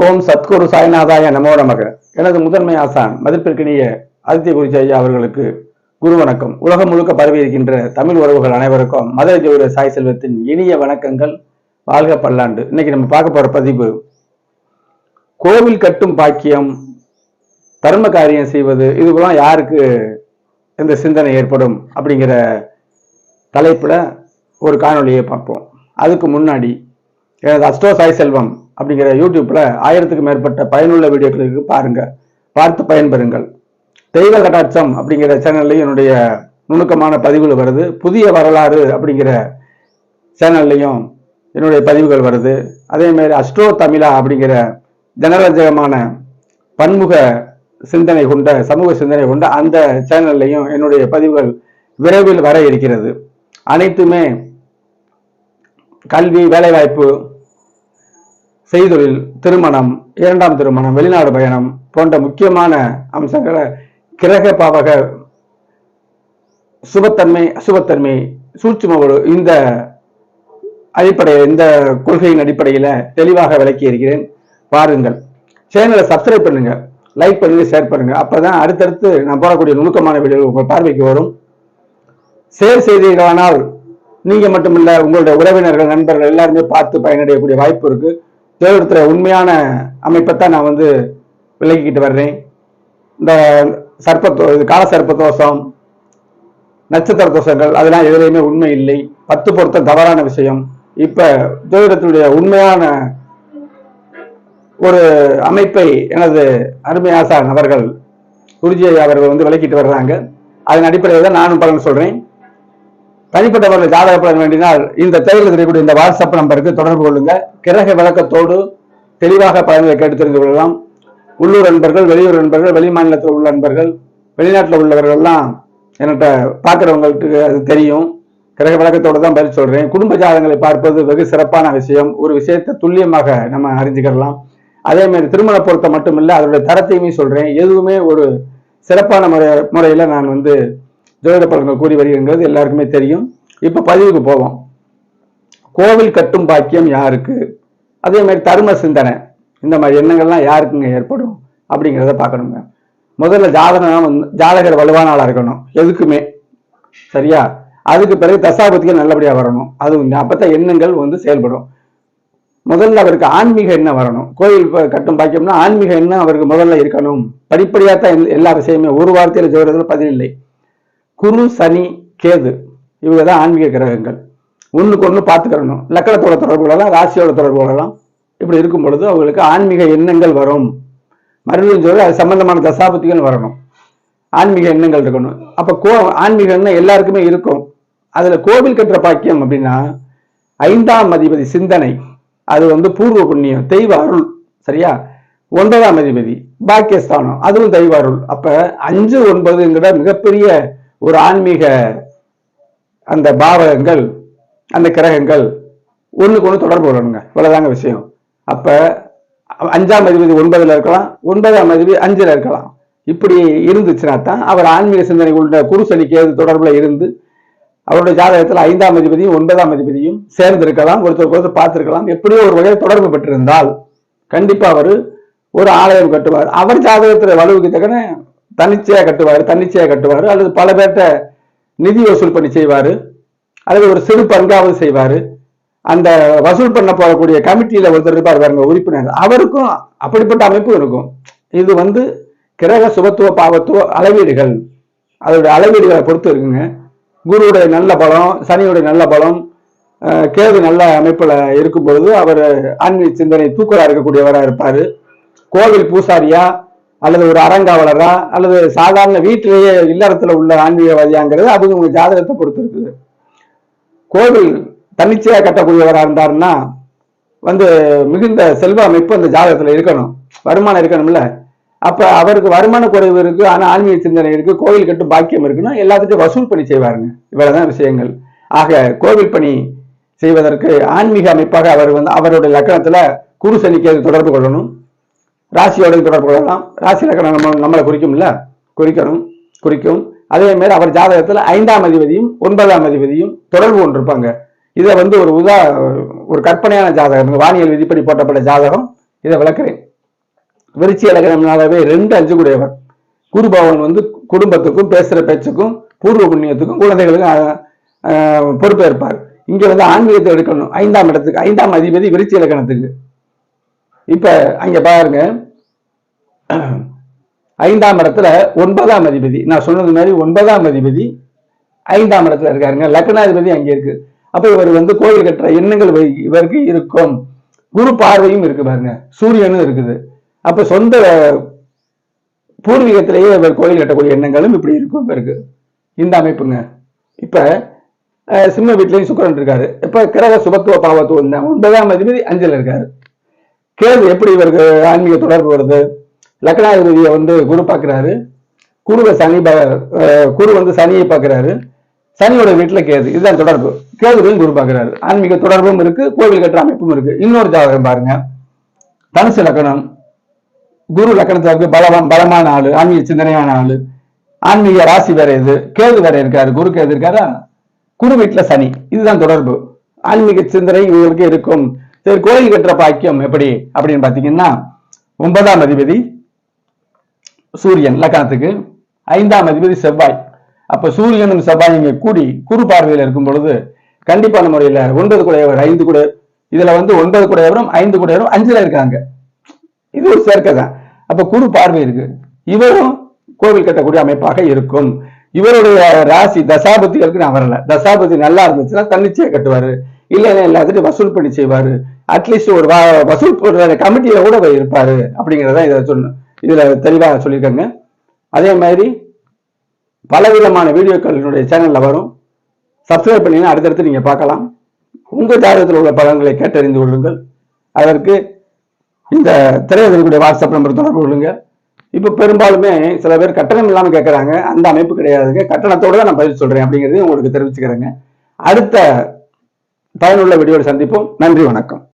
ஓம் சத்குரு சாய்நாதாய நமோ நமக. எனது முதன்மை ஆசான் மதிப்பிற்கினிய ஆதித்ய குருஜி ஐயா அவர்களுக்கு குரு வணக்கம். உலகம் முழுக்க பரவி இருக்கின்ற தமிழ் உறவுகள் அனைவருக்கும் மதுரை ஜோதிட சாய் செல்வத்தின் இனிய வணக்கங்கள். வாழ்க பல்லாண்டு. இன்னைக்கு நம்ம பார்க்க போற பதிவு கோவில் கட்டும் பாக்கியம் தர்ம காரியம் செய்வது இதுக்கெல்லாம் யாருக்கு இந்த சிந்தனை ஏற்படும் அப்படிங்கிற தலைப்புல ஒரு காணொளியை பார்ப்போம். அதுக்கு முன்னாடி எனது அஸ்டோ சாய் செல்வம் அப்படிங்கிற யூடியூப்ல ஆயிரத்துக்கு மேற்பட்ட பயனுள்ள வீடியோக்கள் இருக்கு. பாருங்க. பார்த்து பயன்பெறுங்கள். தெய்வ கடாட்சம் அப்படிங்கிற சேனல்லையும் என்னுடைய நுணுக்கமான பதிவுகள் வருது. புதிய வரலாறு அப்படிங்கிற சேனல்லையும் என்னுடைய பதிவுகள் வருது. அதே மாதிரி அஸ்ட்ரோ தமிழா அப்படிங்கிற ஜனரஞ்சகமான பன்முக சிந்தனை கொண்ட சமூக சிந்தனை கொண்ட அந்த சேனல்லையும் என்னுடைய பதிவுகள் விரைவில் வர இருக்கிறது. அனைத்துமே கல்வி வேலைவாய்ப்பு செய்தொழில் திருமணம் இரண்டாம் திருமணம் வெளிநாடு பயணம் போன்ற முக்கியமான அம்சங்களை கிரக பாவக சுபத்தன்மை அசுபத்தன்மை சூட்சும இந்த அடிப்படை இந்த கொள்கையின் அடிப்படையில் தெளிவாக விளக்கி இருக்கிறேன். பாருங்கள் சேனலை சப்ஸ்கிரைப் பண்ணுங்க. லைக் பண்ணுங்க ஷேர் பண்ணுங்க. அப்பதான் அடுத்தடுத்து நான் போடக்கூடிய நுணுக்கமான வீடியோ உங்கள் பார்வைக்கு வரும். ஷேர் செய்தீர்களானால் நீங்க மட்டுமில்ல உங்களுடைய உறவினர்கள் நண்பர்கள் எல்லாருமே பார்த்து பயனடையக்கூடிய வாய்ப்பு இருக்கு. தேவத்தில் உண்மையான அமைப்பை தான் நான் வந்து விலகிக்கிட்டு வர்றேன். இந்த சர்ப்பத்தோ இது கால சர்ப்ப தோஷம் நட்சத்திர தோஷங்கள் அதெல்லாம் எதுலையுமே உண்மை இல்லை. பத்து பொருத்தம் தவறான விஷயம். இப்போ ஜோதிடத்தினுடைய உண்மையான ஒரு அமைப்பை எனது அருமை ஆசான் அவர்கள் குருஜி அவர்கள் வந்து விளக்கிட்டு வர்றாங்க. அதன் அடிப்படையில் தான் நானும் பலன் சொல்கிறேன் தனிப்பட்டவர்கள் ஜாதக பலன் வேண்டினால் இந்த தேர்தல் தெரியக்கூடிய இந்த வாட்ஸ்அப் நம்பருக்கு தொடர்பு கொள்ளுங்க. கிரக விளக்கத்தோடு தெளிவாக பலன்களை கேட்டு தெரிந்து கொள்ளலாம். உள்ளூர் நண்பர்கள் வெளியூர் நண்பர்கள் வெளி மாநிலத்தில் உள்ள நண்பர்கள் வெளிநாட்டில் உள்ளவர்கள் எல்லாம் என்கிட்ட பார்க்குறவங்களுக்கு அது தெரியும். கிரக விளக்கத்தோடு தான் பதில் சொல்றேன். குடும்ப ஜாதகங்களை பார்ப்பது வெகு சிறப்பான விஷயம். ஒரு விஷயத்தை துல்லியமாக நம்ம அறிஞ்சுக்கலாம் அதே மாதிரி திருமண பொருத்தம் மட்டுமில்லை அதனுடைய தரத்தையுமே சொல்றேன். எதுவுமே ஒரு சிறப்பான முறை முறையில் நான் வந்து ஜோதிட பலன்கள் கூறி வருகிறது எல்லாருக்குமே தெரியும். இப்ப பதிவுக்கு போவோம். கோவில் கட்டும் பாக்கியம் யாருக்கு? அதே மாதிரி தர்ம சிந்தனை. இந்த மாதிரி எண்ணங்கள்லாம் யாருக்குங்க ஏற்படும்? அப்படிங்கிறத பார்க்கணுங்க. முதல்ல ஜாதகம் வந்து ஜாதகர் வலுவான ஆளாக இருக்கணும் எதுக்குமே. சரியா? அதுக்கு பிறகு தசாபதிக்கு நல்லபடியா வரணும். அது வந்து எண்ணங்கள் வந்து செயல்படும். முதல்ல அவருக்கு ஆன்மீக எண்ணம் வரணும். கோயில் கட்டும் பாக்கியம்னா ஆன்மீக எண்ணம் அவருக்கு முதல்ல இருக்கணும். படிப்படியாக தான் எல்லா- எல்லா விஷயமே. ஒரு வார்த்தையில ஜோதிடத்தில் பதில் இல்லை. குரு சனி கேது இவங்க தான் ஆன்மீக கிரகங்கள். ஒன்றுக்கு ஒன்று பார்த்துக்கிறணும் லக்கணத்தோட தொடர்பு கொள்ளலாம் ராசியோட தொடர்பு கொள்ளலாம் இப்படி இருக்கும் பொழுது அவங்களுக்கு ஆன்மீக எண்ணங்கள் வரும். மறுபடியும் சொல்லி அது சம்பந்தமான தசாபத்திகள் வரணும். ஆன்மீக எண்ணங்கள் இருக்கணும். அப்போ கோ ஆன்மீக எண்ணம் எல்லாருக்குமே இருக்கும். அதில் கோவில் கட்டுற பாக்கியம் அப்படின்னா ஐந்தாம் அதிபதி சிந்தனை. அது வந்து பூர்வ புண்ணியம் தெய்வ அருள். சரியா? ஒன்பதாம் அதிபதி பாக்கியஸ்தானம். அதுவும் தெய்வ அருள். அப்போ அஞ்சு ஒன்பதுங்கிற மிகப்பெரிய ஒரு ஆன்மீக அந்த பாவகங்கள் அந்த கிரகங்கள் ஒன்றுக்கு ஒன்று தொடர்பு கொள்ளணுங்க. இவ்வளோதாங்க விஷயம். அப்போ அஞ்சாம் அதிபதி ஒன்பதில் இருக்கலாம் ஒன்பதாம் அதிபதி அஞ்சில் இருக்கலாம். இப்படி இருந்துச்சுன்னா தான் அவர் ஆன்மீக சிந்தனை உள்ள குருசனிக்கு தொடர்பில் இருந்து அவருடைய ஜாதகத்தில் ஐந்தாம் அதிபதியும் ஒன்பதாம் அதிபதியும் சேர்ந்து இருக்கலாம் ஒருத்தருக்கு ஒருத்தர் பார்த்துருக்கலாம். எப்படியோ ஒரு வகையில் தொடர்பு பெற்றிருந்தால் கண்டிப்பாக அவர் ஒரு ஆலயம் கட்டுவார். அவர் ஜாதகத்தில் வலுவுக்கு தக்கன தன்னிச்சையாக கட்டுவார் தன்னிச்சையாக கட்டுவார். அல்லது பல பேர்ட்ட நிதி வசூல் பண்ணி செய்வார். அல்லது ஒரு சிறு பங்காவது செய்வார். அந்த வசூல் பண்ண போகக்கூடிய கமிட்டியில் ஒருத்தர் இருப்பார் பாருங்க உறுப்பினர். அவருக்கும் அப்படிப்பட்ட அமைப்பு இருக்கும். இது வந்து கிரக சுபத்துவ பாவத்துவ அளவீடுகள். அதோட அளவீடுகளை பொறுத்து இருக்குங்க. குருவுடைய நல்ல பலம் சனியுடைய நல்ல பலம் கேது நல்ல அமைப்பில் இருக்கும் பொழுது அவர் ஆன்மீக சிந்தனை தூக்கலாக இருக்கக்கூடியவராக இருப்பார். கோவில் பூசாரியாக அல்லது ஒரு அறங்காவலரா அல்லது சாதாரண வீட்டிலேயே இல்லறத்துல உள்ள ஆன்மீகவாதியாங்கிறது அது உங்க ஜாதகத்தை பொறுத்து இருக்குது கோவில் தன்னிச்சையா கட்டக்கூடியவராக இருந்தாருன்னா வந்து மிகுந்த செல்வ அமைப்பு அந்த ஜாதகத்துல இருக்கணும். வருமானம் இருக்கணும்ல. அப்ப அவருக்கு வருமான குறைவு இருக்கு ஆனா ஆன்மீக சிந்தனை இருக்கு கோவில் கட்டும் பாக்கியம் இருக்குன்னா எல்லாத்துக்கும் வசூல் பண்ணி செய்வாருங்க. இவ்வளவுதான் விஷயங்கள். ஆக கோவில் பணி செய்வதற்கு ஆன்மீக அமைப்பாக அவர் வந்து அவருடைய லக்கணத்துல குரு சனிக்கு தொடர்பு கொள்ளணும். ராசியோட தொடர்பு கொள்ளலாம். ராசி லக்கணம் நம்ம நம்மளை குறிக்கும்ல? குறிக்கணும். குறிக்கும். அதே மாதிரி அவர் ஜாதகத்தில் ஐந்தாம் அதிபதியும் ஒன்பதாம் அதிபதியும் தொடர்பு கொண்டிருப்பாங்க. இதை வந்து ஒரு உதா ஒரு கற்பனையான ஜாதகம். வானியல் விதிப்படி போட்டப்பட்ட ஜாதகம். இதை விளக்குறேன். விருச்சி இலக்கணம்னாலவே ரெண்டு அஞ்சு கூடியவர் குருபவன் வந்து குடும்பத்துக்கும் பேசுகிற பேச்சுக்கும் பூர்வ புண்ணியத்துக்கும் குழந்தைகளுக்கும் பொறுப்பேற்பார். இங்கே வந்து ஆன்மீகத்தை எடுக்கணும். ஐந்தாம் இடத்துக்கு ஐந்தாம் அதிபதி விருச்சி இலக்கணத்துக்கு இப்ப அங்க பாருங்க. ஐந்தாம் இடத்துல ஒன்பதாம் அதிபதி. நான் சொன்னது மாதிரி ஒன்பதாம் அதிபதி ஐந்தாம் இடத்துல இருக்காருங்க. லக்னாதிபதி அங்க இருக்கு. அப்ப இவர் வந்து கோயில் கட்டுற எண்ணங்கள் இவருக்கு- இவருக்கு இருக்கும். குரு பார்வையும் இருக்கு பாருங்க. சூரியனும் இருக்குது. அப்ப சொந்த பூர்வீகத்திலேயே இவர் கோயில் கட்டக்கூடிய எண்ணங்களும் இப்படி இருக்கும் இவருக்கு. இந்த அமைப்புங்க. இப்ப சிம்ம வீட்லயும் சுக்கிரன் இருக்காரு. இப்ப கிரக சுபத்துவ பாவத்துவம் தான். ஒன்பதாம் அதிபதி அஞ்சல் இருக்காரு. கேள்வி எப்படி இவருக்கு ஆன்மீக தொடர்பு வருது? லக்னாதிபதியை வந்து குரு பார்க்குறாரு. குருவை சனி குரு வந்து சனியை பார்க்குறாரு. சனியோட வீட்டில் கேது. இதுதான் தொடர்பு. கேதுவையும் குரு பார்க்குறாரு. ஆன்மீக தொடர்பும் இருக்கு கோவில் கட்டுற அமைப்பும் இருக்கு. இன்னொரு ஜாதகம் பாருங்க. தனுசு லக்கணம் குரு லக்கணத்துக்கு பலவான் பலமான ஆளு ஆன்மீக சிந்தனையான ஆளு. ஆன்மீக ராசி வேற இது. கேது வேற இருக்காரு. குரு கேது இருக்காரா குரு வீட்டில் சனி. இதுதான் தொடர்பு. ஆன்மீக சிந்தனை இவங்களுக்கு இருக்கும். சரி கோயில் கட்டுற பாக்கியம் எப்படி அப்படின்னு பாத்தீங்கன்னா ஒன்பதாம் அதிபதி சூரியன் லக்கணத்துக்கு ஐந்தாம் அதிபதி செவ்வாய். அப்ப சூரியனும் செவ்வாய் இங்க கூடி குரு பார்வையில் இருக்கும் பொழுது கண்டிப்பான முறையில ஒன்பது குடையவர் ஐந்து குடை இதுல வந்து ஒன்பது குடையவரும் ஐந்து குடையவரும் அஞ்சுல இருக்காங்க. இது ஒரு சேர்க்கை தான். அப்ப குரு பார்வை இருக்கு. இவரும் கோவில் கட்டக்கூடிய அமைப்பாக இருக்கும். இவருடைய ராசி தசாபதிகளுக்கு நான் வரல. தசாபதி நல்லா இருந்துச்சுன்னா தன்னிச்சையை கட்டுவாரு. இல்லைன்னா எல்லாத்துட்டும் வசூல் பண்ணி செய்வார். அட்லீஸ்ட் ஒரு வசூல் பண்ணுற கமிட்டியில் கூட இருப்பார் அப்படிங்கிறதான் அப்படிங்கிறத இதை சொல்லணும் இதில் தெளிவாக சொல்லியிருக்காங்க. அதே மாதிரி பலவிதமான வீடியோக்கள் என்னுடைய வரும். சப்ஸ்கிரைப் பண்ணீங்கன்னா அடுத்தடுத்து நீங்கள் பார்க்கலாம். உங்கள் ஜாதகத்தில் உள்ள பலன்களை கேட்டறிந்து கொள்ளுங்கள். அதற்கு இந்த திரையதற்குடைய வாட்ஸ்அப் நம்பர் தொடர்பு கொள்ளுங்க. இப்போ பெரும்பாலுமே சில பேர் கட்டணம் இல்லாமல் கேட்குறாங்க அந்த அமைப்பு கிடையாதுங்க. கட்டணத்தோடு தான் நான் பதில் சொல்கிறேன் அப்படிங்கிறதையும் உங்களுக்கு தெரிவிச்சுக்கிறேங்க. அடுத்த பயனுள்ள வீடியோவில் சந்திப்போம். நன்றி வணக்கம்.